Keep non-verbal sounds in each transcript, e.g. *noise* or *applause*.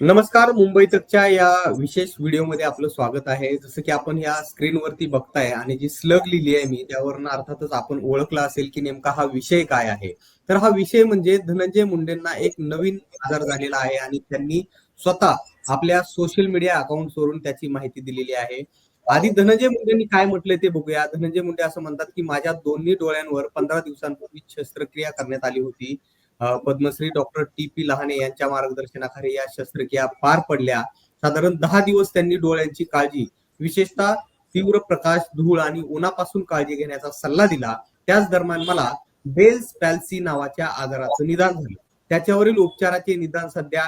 नमस्कार मुंबई तकच्या या विशेष व्हिडिओमध्ये आपलं स्वागत आहे. जसं की आपण या स्क्रीनवरती बघताय आणि जी स्लग लिहिली आहे मी त्यावरनं अर्थातच आपण ओळखला असेल की नेमका हा विषय काय आहे. तर हा विषय म्हणजे धनंजय मुंडेंना एक नवीन आजार झालेला आहे आणि त्यांनी स्वतः आपल्या सोशल मीडिया अकाउंटवरून त्याची माहिती दिलेली आहे. आधी धनंजय मुंडेंनी काय म्हटलंय ते बघूया. धनंजय मुंडे असं म्हणतात की माझ्या दोन्ही डोळ्यांवर पंधरा दिवसांपूर्वी शस्त्रक्रिया करण्यात आली होती. Padmashri doctor T P Lahane यांच्या मार्गदर्शनाखाली या शस्त्रक्रिया पार पडल्या. साधारण दहा दिवस त्यांनी डोळ्यांची काळजी विशेषतः तीव्र प्रकाश धूळ आणि उन्हापासून काळजी घेण्याचा सल्ला दिला. त्याच दरम्यान मला बेल्स पॅल्सी नावाच्या आजाराचं निदान झालं. त्याच्यावरील उपचाराचे निदान सध्या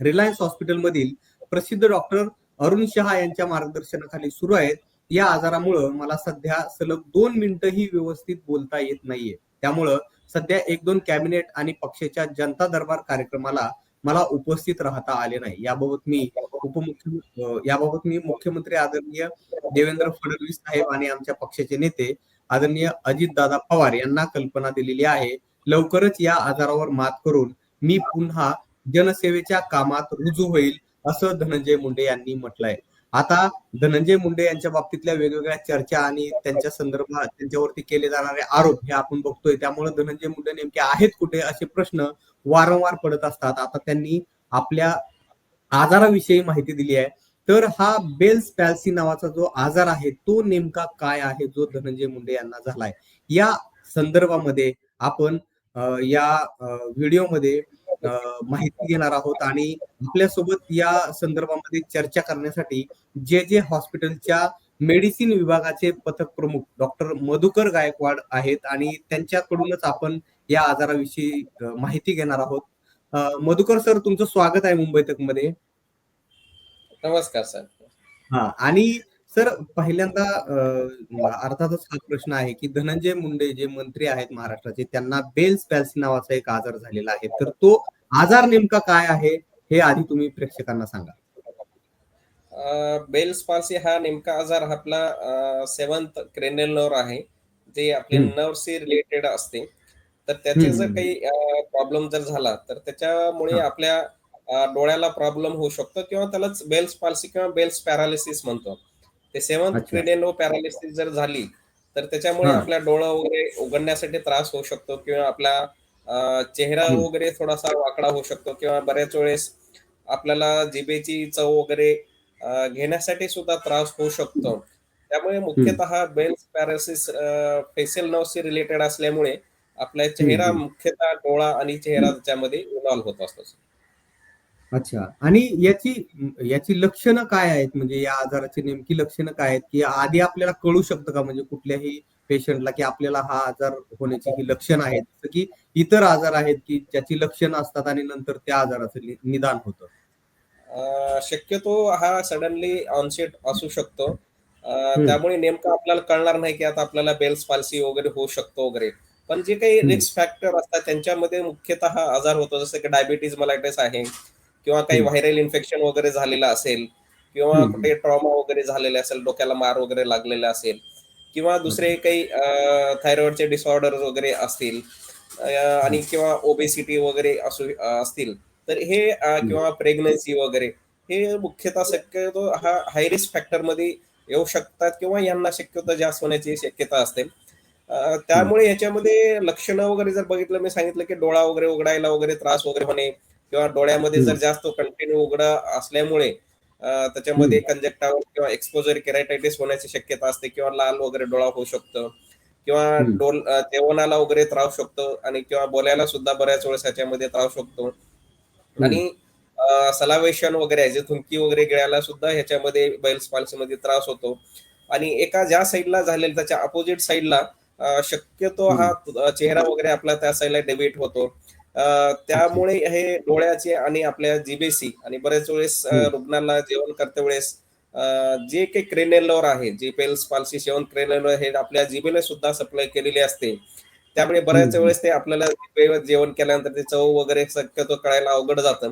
रिलायन्स हॉस्पिटलमधील प्रसिद्ध डॉक्टर अरुण शहा यांच्या मार्गदर्शनाखाली सुरू आहेत. या आजारामुळं मला सध्या सलग दोन मिनिटंही व्यवस्थित बोलता येत नाहीये. त्यामुळं सध्या एक दोन कॅबिनेट आणि पक्षाच्या जनता दरबार कार्यक्रमाला मला उपस्थित राहता आले नाही. याबाबत मी उपमुख्यमंत्री याबाबत मी मुख्यमंत्री आदरणीय देवेंद्र फडणवीस साहेब आणि आमच्या पक्षाचे नेते आदरणीय अजितदादा पवार यांना कल्पना दिलेली आहे. लवकरच या आजारावर मात करून मी पुन्हा जनसेवेच्या कामात रुजू होईल असं धनंजय मुंडे यांनी म्हटलंय. आता धनंजय मुंडे यांच्या बाबतीतल्या वेगवेगळ्या चर्चा आणि त्यांच्या संदर्भात त्यांच्यावरती केले जाणारे आरोप हे आपण बघतोय. त्यामुळे धनंजय मुंडे नेमके आहेत कुठे असे प्रश्न वारंवार पडत असतात. आता त्यांनी आपल्या आजाराविषयी माहिती दिली आहे. तर हा बेल्स पॅल्सी नावाचा जो आजार आहे तो नेमका काय आहे जो धनंजय मुंडे यांना झालाय? या संदर्भामध्ये आपण या व्हिडिओमध्ये माहिती घेणार आहोत आणि आपल्यासोबत या संदर्भामध्ये चर्चा करण्यासाठी जे जे हॉस्पिटलच्या मेडिसिन विभागाचे पथक प्रमुख डॉक्टर मधुकर गायकवाड आहेत आणि त्यांच्याकडूनच आपण या आजाराविषयी माहिती घेणार आहोत. मधुकर सर तुमचं स्वागत आहे मुंबई तकमध्ये नमस्कार सर. हा आणि सर पहिल्यांदा अ, अर्थातच हा प्रश्न आहे की धनंजय मुंडे जे मंत्री आहेत महाराष्ट्राचे त्यांना बेल्स पॅल्सी नावाचा एक आजार झालेला आहे तर तो आजार नेमका काय आहे हे आधी तुम्ही प्रेक्षकांना सांगा बेल्स पाल्सी हा नेमका आजार आपला सेवन्थ क्रेनियल नर्व आहे जे आपले हम्म. नर्वशी रिलेटेड असते तर त्याचे हम्म, जर हम्म. काही प्रॉब्लेम जर झाला तर त्याच्यामुळे हा. आपल्या अ, डोळ्याला प्रॉब्लेम होऊ शकतो किंवा त्यालाच बेल्स पाल्सी किंवा बेल्स पॅरालिसिस म्हणतो ते अच्छा. क्रेनियल पॅरालिसिस जर झाली तर त्याच्यामुळे. आपल्या डोळा वगैरे उघडण्यासाठी त्रास होऊ शकतो किंवा आपला चेहरा. वगैरे थोडासा वाकडा होऊ शकतो किंवा बऱ्याच वेळेस आपल्याला जिभेची चव वगैरे घेण्यासाठी सुद्धा त्रास होऊ शकतो त्यामुळे मुख्यतः बेल्स पॅरासिस फेशियल नर्वशी रिलेटेड असल्यामुळे आपला चेहरा. मुख्यतः डोळा आणि चेहरा त्याच्यामध्ये इन्व्हॉल्व्ह होत असतो अच्छा. आणि याची याची लक्षणं काय आहेत? म्हणजे या आजाराची नेमकी लक्षणं काय आहेत? की आधी आपल्याला कळू शकतं का? म्हणजे कुठल्याही पेशंटला की आपल्याला हा आजार होण्याची ही लक्षणं आहेत. जसं की इतर आजार आहेत की ज्याची लक्षणं असतात आणि नंतर त्या आजाराचं निदान होतं. शक्यतो हा सडनली ऑनसेट असू शकतो. त्यामुळे नेमकं आपल्याला कळणार नाही की आता आपल्याला बेल्स पाल्सी वगैरे होऊ शकतो वगैरे. पण जे काही. रिस्क फॅक्टर असतात त्यांच्यामध्ये मुख्यतः हा आजार होतो. जसं की डायबिटीज मलायटिस आहे. किंवा काही. व्हायरल इन्फेक्शन वगैरे झालेलं असेल किंवा. कुठे ट्रॉमा वगैरे झालेले असेल डोक्याला मार वगैरे लागलेला असेल किंवा दुसरे काही थायरॉइडचे डिसऑर्डर वगैरे असतील आणि किंवा ओबेसिटी वगैरे असू असतील तर हे किंवा प्रेग्नन्सी वगैरे हे मुख्यतः शक्यतो हा हाय रिस्क फॅक्टरमध्ये येऊ शकतात किंवा यांना शक्यतो जास्त होण्याची शक्यता असते. त्यामुळे याच्यामध्ये लक्षणं वगैरे जर बघितलं मी सांगितलं की डोळा वगैरे उघडायला वगैरे त्रास वगैरे होणे किंवा डोळ्यामध्ये जर. जास्त कंटिन्यू उघडा असल्यामुळे त्याच्यामध्ये कंजक्टावर किंवा एक्सपोजर केरायटायटिस होण्याची शक्यता असते किंवा लाल वगैरे डोळा होऊ शकतो किंवा. डोल जेवणाला वगैरे त्रास शकतो आणि किंवा बोलायला सुद्धा बऱ्याच वेळेस ह्याच्यामध्ये त्रास शकतो. आणि सलावेशन वगैरे जे थुंकी वगैरे गिळायला सुद्धा ह्याच्यामध्ये बैल्स पाल्सीमध्ये त्रास होतो. आणि एका ज्या साईडला झालेला त्याच्या अपोजिट साईडला शक्यतो हा चेहरा वगैरे आपला त्या साईडला डेबिट होतो. त्यामुळे हे डोळ्याचे आणि आपल्या जिबेसी आणि बऱ्याच वेळेस. रुग्णाला जेवण करते वेळेस जे काही क्रेनेलवर आहे जे पेल्स पाल्सी सेवन क्रेनेलवर हे आपल्या जिबेला सुद्धा सप्लाय केलेली असते. त्यामुळे बऱ्याच. वेळेस ते आपल्याला जेवण केल्यानंतर ते चव वगैरे शक्यतो कळायला अवघड जातं.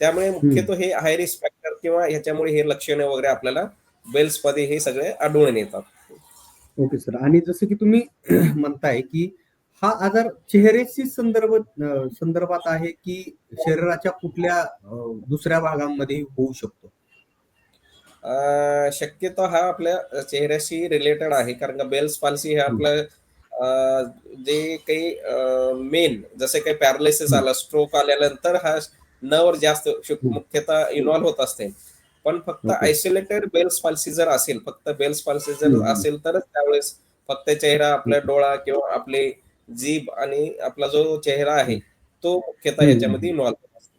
त्यामुळे मुख्यतो हे हाय रिस्क फॅक्टर किंवा ह्याच्यामुळे हे लक्षणे वगैरे आपल्याला बेल्समध्ये हे सगळे आढळून येतात. Okay sir. आणि जसं की तुम्ही *clears throat* म्हणताय की हा आजार चेहऱ्याशी संदर्भ संदर्भात आहे की शरीराच्या कुठल्या दुसऱ्या भागांमध्ये होऊ शकतो शक्यतो हा आपल्या चेहऱ्याशी रिलेटेड आहे कारण का बेल्स पाल्सी हे आपलं जे काही मेन जसे काही पॅरालिसिस. आला स्ट्रोक आल्यानंतर हा नवर जास्त. मुख्यतः इन्व्हॉल्व्ह होत असते पण फक्त. आयसोलेटेड बेल्स पाल्सी जर असेल फक्त बेल्स पाल्सी जर. असेल तरच त्यावेळेस फक्त चेहरा आपला डोळा किंवा आपले जीभ आणि आपला जो चेहरा आहे तो मुख्यतः. याच्यामध्ये इन्व्हॉल्व्ह होत असतो.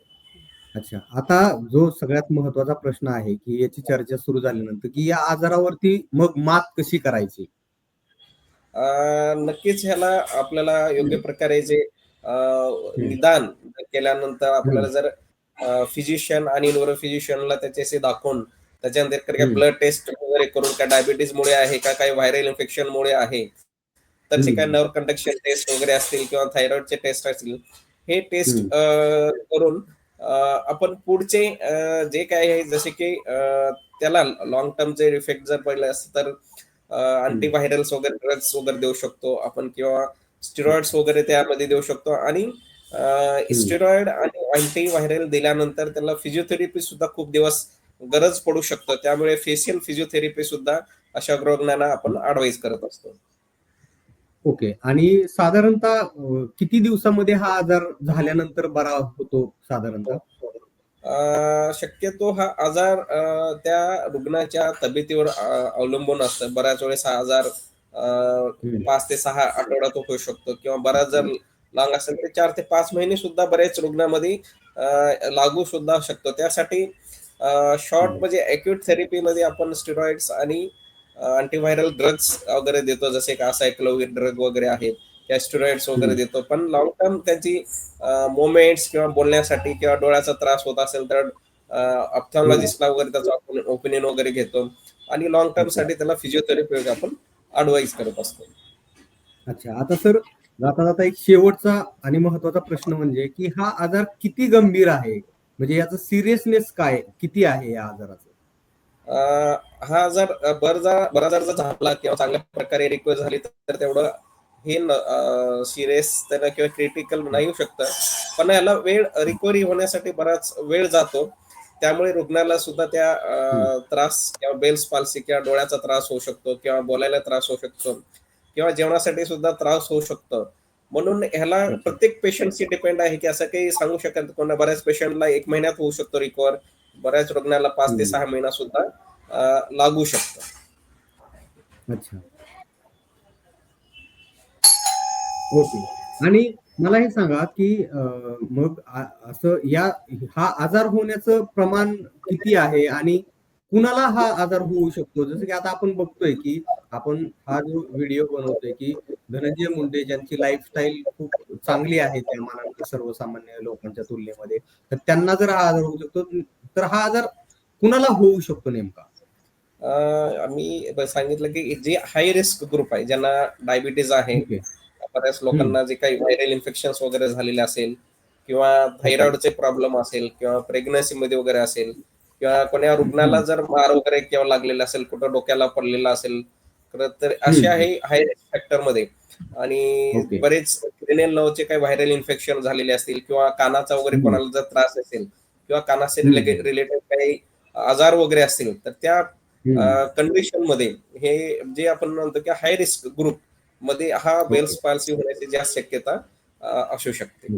अच्छा. आता जो सगळ्यात महत्त्वाचा प्रश्न आहे की याची चर्चा सुरू झाल्यानंतर की या आजारावरती मग मात कशी करायची? नक्कीच ह्याला आपल्याला योग्य प्रकारे जे निदान केल्यानंतर आपल्याला जर फिजिशियन आणि न्यूरो फिजिशियनला त्याच्याशी दाखवून त्याच्यानंतर काही. ब्लड टेस्ट वगैरे करून काय डायबिटीज मुळे आहे का काही व्हायरल इन्फेक्शन मुळे आहे हम्म. काय नर्व कंडक्शन टेस्ट वगैरे असतील किंवा थायरॉइडचे टेस्ट असतील हे टेस्ट. करून आपण पुढचे जे काय आहे जसे की त्याला लॉंग टर्मचे इफेक्ट जर पडले असते तर अँटीव्हायरल्स वगैरे ड्रग्स वगैरे देऊ शकतो आपण किंवा स्टिरॉइड्स वगैरे त्यामध्ये देऊ शकतो आणि स्टिरॉइड आणि अँटीव्हायरल दिल्यानंतर त्याला फिजिओथेरपी सुद्धा खूप दिवस गरज पडू शकतो त्यामुळे फेशियल फिजिओथेरपी सुद्धा अशा रुग्णांना आपण ऍडवाइस करत असतो ओके. आणि साधारणतः किती दिवसामध्ये हा आजार झाल्यानंतर बरा होतो साधारणतः? शक्यतो हा आजार त्या रुग्णाच्या तब्येतीवर अवलंबून असतं. बऱ्याच वेळेस हा आजार. पाच ते सहा आठवड्यात होऊ शकतो किंवा बराच जर लांब असेल तर चार ते पाच महिने सुद्धा बऱ्याच रुग्णामध्ये लागू सुद्धा शकतो. त्यासाठी शॉर्ट. म्हणजे अक्यूट थेरपीमध्ये आपण स्टिरॉइड्स आणि अँटीव्हायरल ड्रग्स वगैरे देतो जसे का सायक्लोविर ड्रग वगैरे आहेत त्या स्टिरॉइड्स वगैरे. देतो. पण लॉंग टर्म त्यांची मोमेंट्स किंवा बोलण्यासाठी किंवा डोळ्याचा त्रास होत असेल तर ऑप्थॉलॉजिस्टला वगैरे त्याचा ओपिनियन वगैरे घेतो. आणि लॉंग टर्मसाठी त्याला फिजिओथेरपी आपण ऍडवाइस करत असतो. अच्छा. आता सर जाता जाता एक शेवटचा आणि महत्त्वाचा प्रश्न म्हणजे की हा आजार किती गंभीर आहे? म्हणजे याचं सिरियसनेस काय किती आहे या आजाराचं? हा जर बरजा बरा जर झाला किंवा चांगल्या प्रकारे रिक्वेस्ट झाली तर तेवढं हे सिरियस त्याला किंवा क्रिटिकल नाही होऊ शकतं. पण याला वेळ रिकव्हरी होण्यासाठी बराच वेळ जातो. त्यामुळे रुग्णाला सुद्धा त्या त्रास किंवा बेल्स पाल्सी किंवा डोळ्याचा त्रास होऊ शकतो किंवा बोलायला त्रास होऊ शकतो किंवा जेवणासाठी सुद्धा त्रास होऊ शकतो. म्हणून ह्याला प्रत्येक पेशंटची डिपेंड आहे की असं काही सांगू शकत. कोणा बऱ्याच पेशंटला एक महिन्यात होऊ शकतो रिकवर बऱ्याच रुग्णाला पाच ते. सहा महिना सुद्धा लागू शकतं. अच्छा. ओके. आणि मला हे सांगा की मग असं या हा आजार होण्याचं प्रमाण किती आहे? आणि कुणाला हा आजार होऊ शकतो? जसं की आता आपण बघतोय की आपण हा जो व्हिडिओ बनवतोय की धनंजय मुंडे ज्यांची लाईफस्टाईल खूप चांगली आहे त्या मानाने सर्वसामान्य लोकांच्या तुलनेमध्ये तर त्यांना जर हा आजार होऊ शकतो तर हा आजार कुणाला होऊ शकतो नेमका आम्ही सांगितलं की जे हाय रिस्क ग्रुप आहे ज्यांना डायबिटीज आहे बऱ्याच लोकांना जे काही व्हायरल इन्फेक्शन वगैरे झालेले असेल किंवा थायरॉइडचे प्रॉब्लेम असेल किंवा प्रेग्नन्सी मध्ये वगैरे असेल किंवा कोण्या रुग्णाला जर मार वगैरे किंवा लागलेला असेल कुठं डोक्याला पडलेला असेल तर- असे. आहे हाय फॅक्टरमध्ये आणि. बरेच क्रिनेल काही व्हायरल इन्फेक्शन झालेले असतील किंवा कानाचा वगैरे. कोणाला जर त्रास असेल किंवा हम्म. रिलेटेड काही आजार वगैरे असतील तर त्या. कंडिशनमध्ये हे जे आपण म्हणतो की हाय रिस्क ग्रुपमध्ये हा बेल्स पाल्सी होण्याची जास्त शक्यता असू शकते.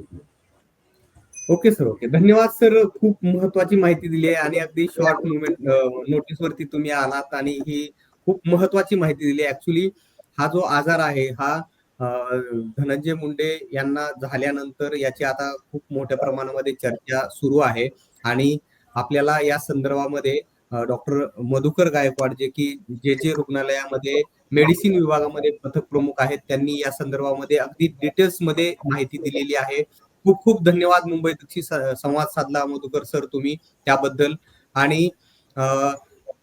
ओके. Sir okay. धन्यवाद सर खूप महत्वाची माहिती दिली आहे आणि अगदी शॉर्ट मुवमेंट नोटीस वरती तुम्ही आलात आणि ही खूप महत्वाची माहिती दिली ऍक्च्युली हा जो आजार आहे हा धनंजय मुंडे यांना झाल्यानंतर याची आता खूप मोठ्या प्रमाणामध्ये चर्चा सुरू आहे. आणि आपल्याला या संदर्भामध्ये डॉक्टर मधुकर गायकवाड जे की जे जे रुग्णालयामध्ये मेडिसिन विभागामध्ये पथक प्रमुख आहेत त्यांनी या संदर्भामध्ये अगदी डिटेल्समध्ये माहिती दिलेली आहे. खूप खूप धन्यवाद मुंबई संवाद साधला मधुकर सर तुम्ही त्याबद्दल. आणि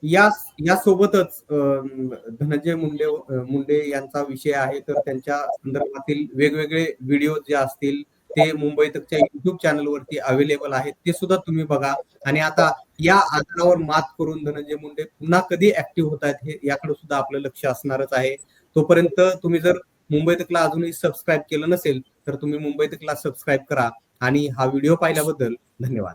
या यासोबतच धनंजय मुंडे मुंडे यांचा विषय आहे तर त्यांच्या संदर्भातील वेगवेगळे व्हिडिओ जे असतील ते मुंबई तकच्या युट्यूब चॅनलवरती अवेलेबल आहेत ते सुद्धा तुम्ही बघा. आणि आता या आजारावर मात करून धनंजय मुंडे पुन्हा कधी ऍक्टिव्ह होत आहेत हे याकडे सुद्धा आपलं लक्ष असणारच आहे. तोपर्यंत तुम्ही जर मुंबई तकला अजूनही सबस्क्राईब केलं नसेल तर तुम्ही मुंबई तकला सबस्क्राईब करा. आणि हा व्हिडिओ पाहिल्याबद्दल धन्यवाद.